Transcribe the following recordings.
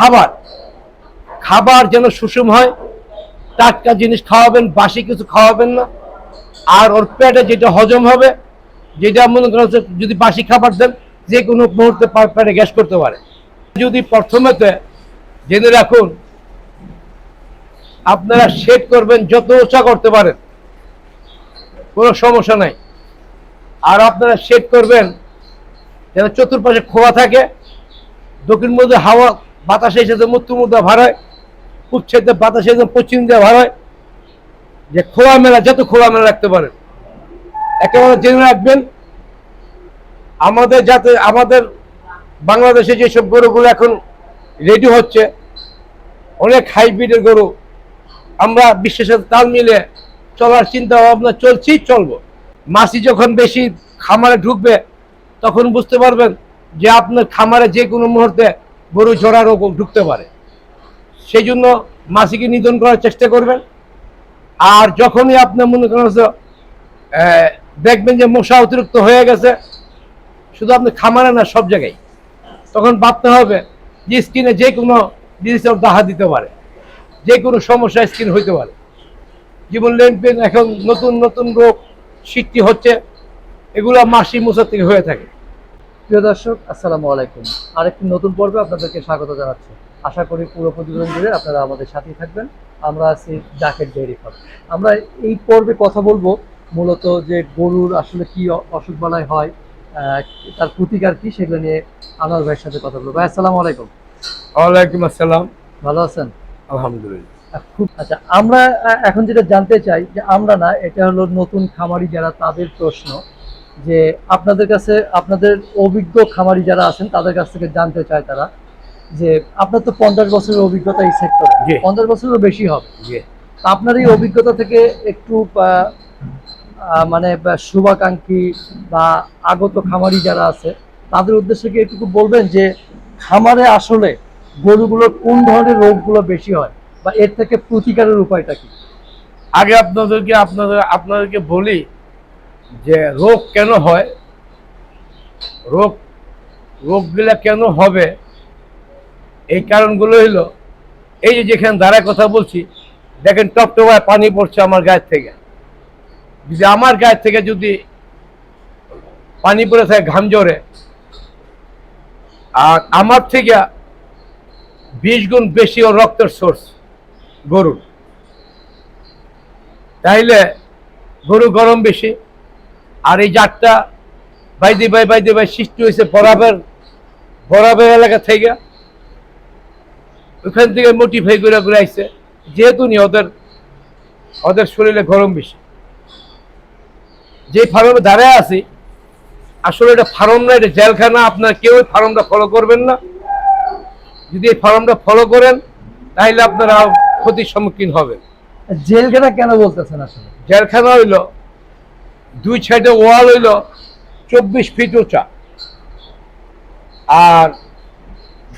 খাবার। খাবার যেন সুষম হয়, টাটকা জিনিস খাওয়াবেন, বাসি কিছু খাওয়াবেন না। আর ওর পেটে যেটা হজম হবে, যেটা মনে করেন যে যদি বাসি খাবার দেন, যে কোনো মুহূর্তে পেটে গ্যাস করতে পারে। যদি প্রথমেতে জেনে রাখুন, আপনারা সেট করবেন, যত উঁচা করতে পারেন, কোনো সমস্যা নাই। আর আপনারা সেট করবেন, যেন চতুর্পাশে খোয়া থাকে, দক্ষিণ মধ্যে হাওয়া বাতাস এসে মৃত্যু মধ্যে ভার হয়, উচ্ছেদে বাতাস এসে পশ্চিম দিয়ে ভার হয়, যে খোলা মেলা, যত খোলা মেলা রাখতে পারেন। একেবারে জেনে রাখবেন, আমাদের যাতে, আমাদের বাংলাদেশে যেসব গরুগুলো এখন রেডি হচ্ছে, অনেক হাইব্রিডের গরু, আমরা বিশ্বের সাথে তাল মিলে চলার চিন্তা ভাবনা চলছি, চলবো। মাসি যখন বেশি খামারে ঢুকবে, তখন বুঝতে পারবেন যে আপনার খামারে যে কোনো মুহূর্তে গরু ঝরা রোগ ঢুকতে পারে। সেই জন্য মাসিকে নিধন করার চেষ্টা করবেন। আর যখনই আপনি মনে করেন দেখবেন যে মশা অতিরিক্ত হয়ে গেছে, শুধু আপনি খামারে না, সব জায়গায়। তখন ভাবতে হবে যে স্কিনে যে কোনো জিনিসের দাহা দিতে পারে। যে কোনো সমস্যা স্কিন হইতে পারে। জীবন লেনপেন এখন নতুন নতুন রোগ সৃষ্টি হচ্ছে। এগুলো মাসি মোছা থেকে হয়ে থাকে। প্রিয় দর্শক আসসালামু আলাইকুম। আরেকটি নতুন পর্বে আপনাদেরকে স্বাগত জানাচ্ছি। আশা করি পুরো প্রতিবেদন জুড়ে আপনারা আমাদের সাথেই থাকবেন। আমরা আছি জাকেট ডেয়ারি ফার্ম। আমরা এই পর্বে কথা বলব মূলত যে গরুর আসলে কি অসুখ বালাই হয় তার প্রতিকার কি সেগুলো নিয়ে আনোয়ার ভাইয়ের সাথে কথা বলব। ভাই আসসালামু আলাইকুম। ওয়ালাইকুম আসসালাম। ভালো আছেন? আলহামদুলিল্লাহ। খুব আচ্ছা আমরা এখন যেটা জানতে চাই যে আমরা না এটা হলো নতুন খামারি যারা তাদের প্রশ্ন। যে আপনাদের কাছে আপনাদের অভিজ্ঞ খামারি যারা আছেন তাদের কাছ থেকে জানতে চায় তারা যে আপনার তো পঞ্চাশ বছরের অভিজ্ঞতা এই সেক্টরে। পঞ্চাশ বছরেরও বেশি হবে। আপনার এই অভিজ্ঞতা থেকে একটু মানে শুভাকাঙ্ক্ষী বা আগত খামারি যারা আছে তাদের উদ্দেশ্যে কি একটু বলবেন যে খামারে আসলে গরুগুলোর কোন ধরনের রোগগুলো বেশি হয় বা এর থেকে প্রতিকারের উপায়টা কি? আগে আপনাদেরকে আপনাদের আপনাদেরকে বলি যে রোগ কেন হয়? রোগ রোগগুলা কেন হবে? এই কারণগুলো হলো, এই যে যেখানে দাঁড়ায় কথা বলছি, দেখেন টপটপায় পানি পড়ছে আমার গায়ের থেকে। যদি আমার গায়ের থেকে যদি পানি পড়ে থাকে ঘাম জড়ে আর আমার থেকে বিশ গুণ বেশি ওর রক্তের সোর্স গরুর। তাইলে গরু গরম বেশি আর এই জাতটা বাইদি বাই বাইদি বাই সৃষ্টি হয়েছে বরাবর বরাবর এলাকা থেকে। ওখান থেকে মোটিফাই করে করে আইছে যেহেতু নি ওদের ওদের শরীরে গরম বেশি। যে ফার্মে দাঁড়ায় আছি আসলে এটা ফার্ম না এটা জেলখানা আপনার কেউ এই ফার্মটা ফলো করবেন না। যদি এই ফার্মটা ফলো করেন তাহলে আপনারা ক্ষতির সম্মুখীন হবেন। জেলখানা কেন বলতেছেন আসলে? জেলখানা হইল দুই সাইডে ওয়াল হইল চব্বিশ ফিট উঁচা। আর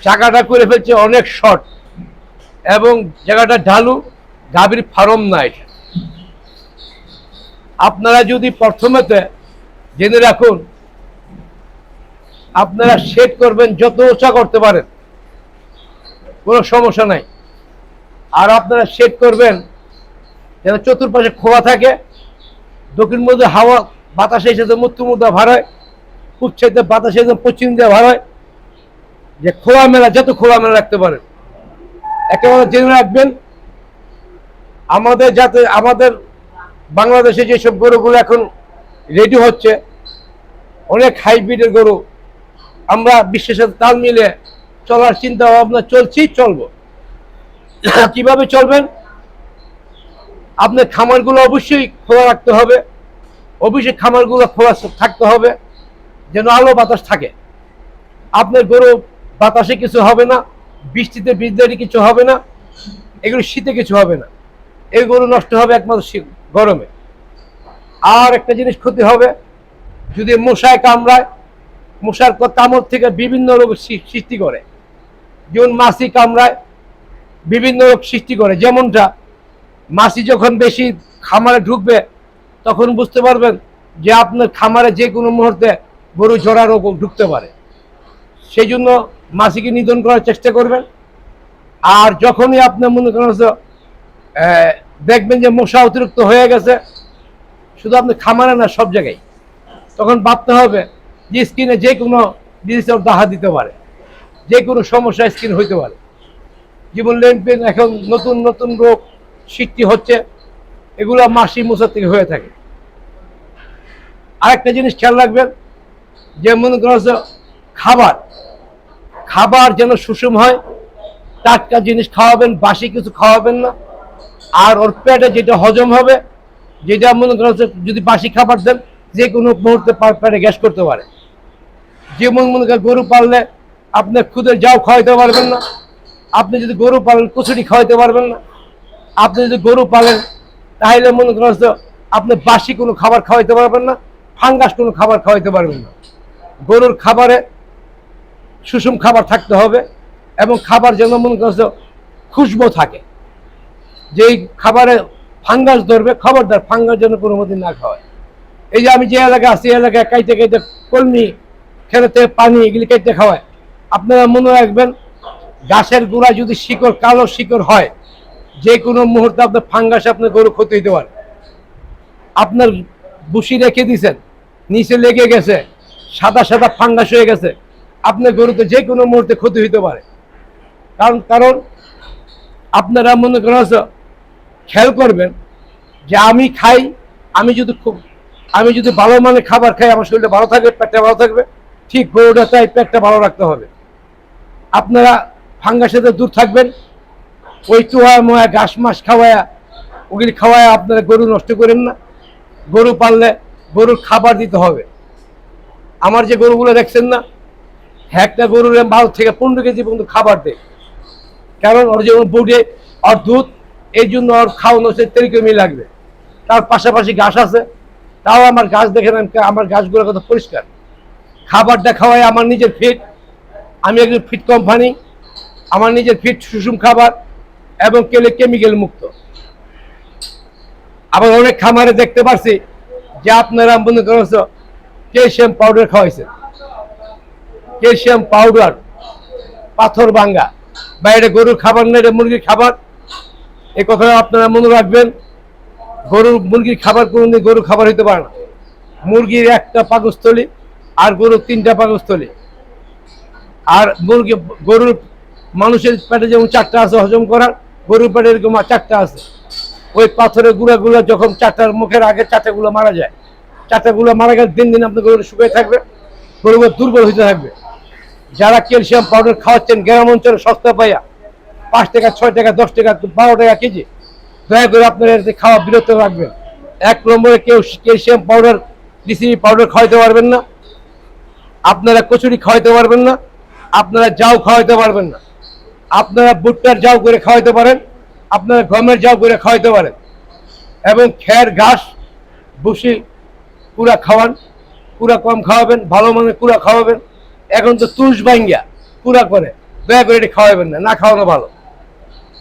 জায়গাটা করে ফেলছে অনেক শর্ট। এবং জায়গাটা ঢালু, গাভীর ফার্ম না এটা। আপনারা যদি প্রথমেতে জেনে রাখুন, আপনারা সেট করবেন, যত উঁচা করতে পারেন, কোনো সমস্যা নাই। আর আপনারা সেট করবেন, যেন চতুর্পাশে খোয়া থাকে দক্ষিণ মধ্যে হাওয়া বাতাসে এসে মৃত্যু মধ্যে ভার হয় উচ্ছেদে বাতাস এসে পশ্চিম দিয়ে ভার হয়, যে খোলা মেলা, যত খোলা মেলা রাখতে পারেন। একেবারে জেনে রাখবেন, আমাদের যাতে, আমাদের বাংলাদেশে যেসব গরুগুলো এখন রেডি হচ্ছে, অনেক হাইব্রিডের গরু, আমরা বিশ্বের সাথে তাল মিলে চলার চিন্তা ভাবনা চলছি, চলবো। কীভাবে চলবেন? আপনার খামারগুলো অবশ্যই খোলা রাখতে হবে। অবশ্যই খামারগুলো খোলা থাকতে হবে, যেন আলো বাতাস থাকে। আপনার গরু বাতাসে কিছু হবে না, বৃষ্টিতে বৃদ্ধারি কিছু হবে না, এগুলো শীতে কিছু হবে না। এই গরু নষ্ট হবে একমাত্র গরমে। আর একটা জিনিস ক্ষতি হবে, যদি মশায় কামড়ায়, মশার কামড় থেকে বিভিন্ন রোগ সৃষ্টি করে। যেমন মাছি কামড়ায়, বিভিন্ন রোগ সৃষ্টি করে, যেমনটা মাছি যখন বেশি খামারে ঢুকবে, তখন বুঝতে পারবেন যে আপনার খামারে যে কোনো মুহূর্তে গরু ঝরা রোগ ঢুকতে পারে। সেই জন্য মাছিকে নিধন করার চেষ্টা করবেন। আর যখনই আপনি মনে করেন দেখবেন যে মশা অতিরিক্ত হয়ে গেছে, শুধু আপনি খামারে না, সব জায়গায়। তখন ভাবতে হবে যে স্কিনে যে কোনো জিনিসের দাহা দিতে পারে। যে কোনো সমস্যা স্কিন হইতে পারে। যেমন লেনপেন, এখন নতুন নতুন রোগ সৃষ্টি হচ্ছে, এগুলো মাসি মশা থেকে হয়ে থাকে। আরেকটা জিনিস খেয়াল রাখবেন, যে মনে করা খাবার খাবার যেন সুষম হয়, টাটকা জিনিস খাওয়াবেন, বাসি কিছু খাওয়াবেন না, আর ওর পেটে যেটা হজম হবে, যেটা মনে করা যদি বাসি খাবার দেন, যে কোনো মুহূর্তে পেটে গ্যাস করতে পারে। যেমন মনে করেন গরু পাললে আপনি খুদের যাও খাওয়াইতে পারবেন না, আপনি যদি গরু পালেন, কচুরি খাওয়াইতে পারবেন না আপনি যদি গরু পালেন, তাহলে মনে করেন আপনি বাসি কোনো খাবার খাওয়াইতে পারবেন না, ফাঙ্গাস কোনো খাবার খাওয়াইতে পারবেন না। গরুর খাবারে সুষম খাবার থাকতে হবে এবং খাবার যেন মনে করছে খুশবু থাকে। যেই খাবারে ফাঙ্গাস ধরবে, খবরদার ফাঙ্গাস যেন কোনো মতে না খাওয়ায়। এই যে আমি যে এলাকায় আছি এলাকায় কাইতে কাইতে কলমি খেলেতে পানি এগুলি কাইতে খাওয়ায়। আপনারা মনে রাখবেন, গাছের গোড়া যদি শিকড়, কালো শিকড় হয় যে কোনো মুহূর্তে আপনার ফাঙ্গাস আপনার গরু ক্ষতি হতে পারে। আপনার বুসি রেখে দিছেন নিচে লেগে গেছে, সাদা সাদা ফাঙ্গাস হয়ে গেছে, আপনার গরুতে যে কোনো মুহূর্তে ক্ষতি হতে পারে। কারণ কারণ আপনারা মনে করেন খেয়াল করবেন যে আমি খাই, আমি যদি খুব, আমি যদি ভালো মানে খাবার খাই, আমার শরীরটা ভালো থাকবে, পেটটা ভালো থাকবে, ঠিক গরুটা তাই পেটটা ভালো রাখতে হবে। আপনারা ফাঙ্গাসেতে দূর থাকবেন ওই চুয়া মোয়া ঘাস মাস খাওয়ায়া, ওগুলি খাওয়ায় আপনারা গরু নষ্ট করেন না। গরু পাললে গরুর খাবার দিতে হবে। আমার যে গরুগুলো দেখছেন না, একটা গরুর বারো থেকে পনেরো কেজি পর্যন্ত খাবার দেয়। কারণ ওর যেমন বুড়ে ওর দুধ, এই জন্য ওর খাওয়ানো হচ্ছে তেরিকমি লাগবে। তার পাশাপাশি ঘাস আছে। তাও আমার গাছ দেখেন আমি- আমার গাছগুলো কত পরিষ্কার। খাবারটা খাওয়াই আমার নিজের ফিট আমি একজন ফিট কোম্পানি আমার নিজের ফিট সুষম খাবার। এবং কেলে কেমিক্যাল মুক্ত। আবার অনেক খামারে দেখতে পাচ্ছি যে আপনারা মনে করেছ ক্যালসিয়াম পাউডার খাওয়াইছেন ক্যালসিয়াম পাউডার, পাথর ভাঙ্গা। বা এটা গরুর খাবার না, এটা মুরগির খাবার? এই কথা আপনারা মনে রাখবেন, গরুর, মুরগির খাবার কোনোদিন গরুর খাবার হইতে পারে না। মুরগির একটা পাকস্থলী আর গরুর তিনটা পাকস্থলী। আর মুরগি, গরুর মানুষের পেটে যেমন চারটা আছে হজম করার গরুর এরকম চারটা আছে। ওই পাথরের গুঁড়াগুলো যখন চারটার মুখের আগে চারটাগুলো মারা যায় চারটাগুলো মারা গেলে দিন দিন আপনার গরু শুকিয়ে থাকবে, গরুগুলো দুর্বল হতে থাকবে। যারা ক্যালসিয়াম পাউডার খাওয়াচ্ছেন গ্রাম অঞ্চলে সস্তা পাইয়া পাঁচ টাকা, ছয় টাকা, দশ টাকা, বারো টাকা কেজি, দয়া করে আপনারা এতে খাওয়া বিরত রাখবেন। এক নম্বরে কেউ ক্যালসিয়াম পাউডার ডিসিবি পাউডার খাওয়াইতে পারবেন না। আপনারা কচুরি খাওয়াইতে পারবেন না। আপনারা যাও খাওয়াইতে পারবেন না। আপনারা ভুট্টার যাও করে খাওয়াইতে পারেন আপনারা গমের যাও করে খাওয়াইতে পারেন এবং খের ঘাস ভুসি পুরা খাওয়ান পুরা কম খাওয়াবেন ভালো মানের কুড়া খাওয়াবেন এখন তো তুষ ভাঙ্গিয়া পুরা করে দয়া করে এটা খাওয়াবেন না না খাওয়ানো ভালো।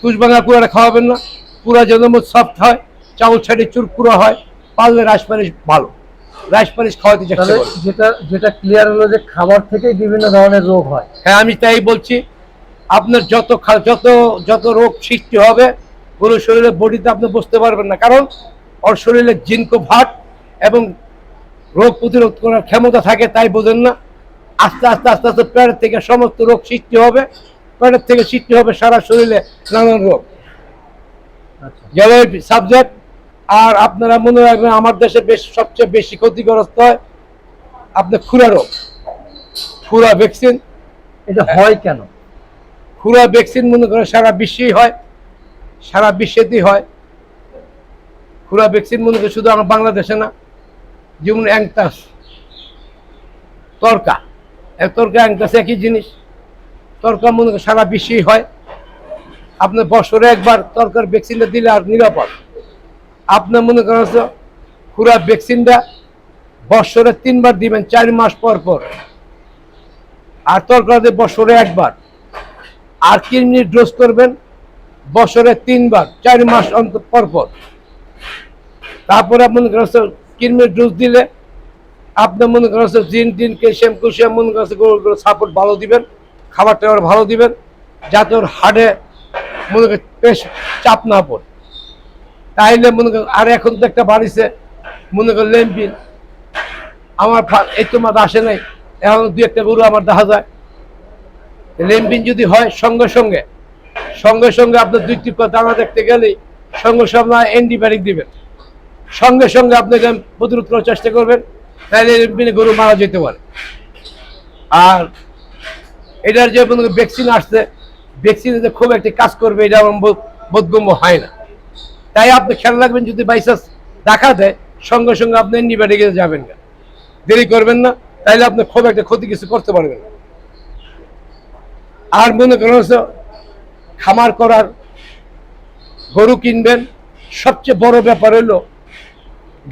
তুষ ভাঙা কুড়াটা খাওয়াবেন না পুরা যেন সফট হয় চাউল ছাড়ি চুর কুড়া হয় পারলে রাইস পালিশ ভালো। রাইস পালিশ খাওয়াতে যেটা যেটা ক্লিয়ার হলো যে খাবার থেকেই বিভিন্ন ধরনের রোগ হয়। হ্যাঁ আমি তাই বলছি আপনার যত যত যত রোগ সৃষ্টি হবে পুরো শরীরের বডিতে আপনি বুঝতে পারবেন না। কারণ ওর শরীরে জিনকো ভাট এবং রোগ প্রতিরোধ করার ক্ষমতা থাকে তাই বোঝেন না। আস্তে আস্তে আস্তে আস্তে পেটের থেকে সমস্ত রোগ সৃষ্টি হবে। পেটের থেকে সৃষ্টি হবে সারা শরীরে নানান রোগ। আচ্ছা। সাবজেক্ট আর আপনারা মনে রাখবেন আমার দেশে বেশ সবচেয়ে বেশি ক্ষতিগ্রস্ত হয় আপনার খুরা রোগ। খুরা ভ্যাকসিন এটা হয় কেন? খুরা ভ্যাকসিন মনে করেন সারা বিশ্বেই হয়, সারা বিশ্বেতেই হয়। খুরা ভ্যাকসিন মনে করেন শুধু আমার বাংলাদেশে না, যেমন অ্যাংটাস, তরকা। তরকা, অ্যাংটাস একই জিনিস। তরকা মনে করেন সারা বিশ্বেই হয়। আপনার বছরে একবার তরকার ভ্যাকসিনটা দিলে আর নিরাপদ। আপনার মনে করেন খুরা ভ্যাকসিনটা বছরে তিনবার দিবেন, চার মাস পর পর। আর তরকারি বছরে একবার। আর কিডনির ডোজ করবেন বছরে তিনবার, চার মাস অন্তর পর পর। তারপরে মনে করেন কিডনির ডোজ দিলে, আপনি মনে করেন জিন টিন ক্যালসিয়াম ক্যালসিয়াম, মনে করেন গরুগুলো সাপোর্ট ভালো দিবেন খাবার টাবার ভালো দিবেন, যাতে ওর হাড়ে মনে করেন বেশ চাপ না পড়ে। তাইলে মনে করেন, আর এখন তো একটা বাড়িছে, মনে করেন লেম্পিন আমার এই তো মাথা আসে নাই। এখন দু একটা গরু আমার দেখা যায়। লেম্পিন যদি হয় সঙ্গে সঙ্গে সঙ্গে সঙ্গে আপনার দুই টিপ দানা দেখতে গেলেই সঙ্গে সঙ্গে অ্যান্টিবায়োটিক দিবেন। সঙ্গে সঙ্গে আপনাকে প্রতিরোধ করার চেষ্টা করবেন, তাহলে লেম্পিনে গরু মারা যেতে পারে। আর এটার যে ভ্যাকসিন আসছে ভ্যাকসিনে খুব একটা কাজ করবে, এটা আমার বোধ- বোধগম্য হয় না। তাই আপনি খেয়াল রাখবেন, যদি বাইচান্স দেখা দেয়, সঙ্গে সঙ্গে আপনি অ্যান্টিবায়োটিকে যাবেন না দেরি করবেন না তাইলে আপনি খুব একটা ক্ষতি কিছু করতে পারবেন না। আর মনে করেন খামার করার গরু কিনবেন। সবচেয়ে বড় ব্যাপার হলো,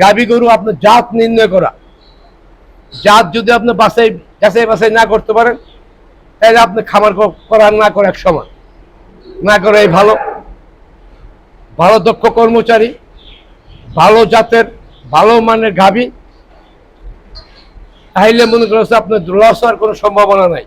গাভী গরু আপনার জাত নির্ণয় করা। জাত যদি আপনি বাছাই যাচাই বাছাই না করতে পারেন, তাহলে আপনি খামার করার না করে এক সময় না করাই ভালো। ভালো দক্ষ কর্মচারী, ভালো জাতের, ভালো মানের গাভী। তাইলে মনে করছে আপনার লস হওয়ার কোনো সম্ভাবনা নাই।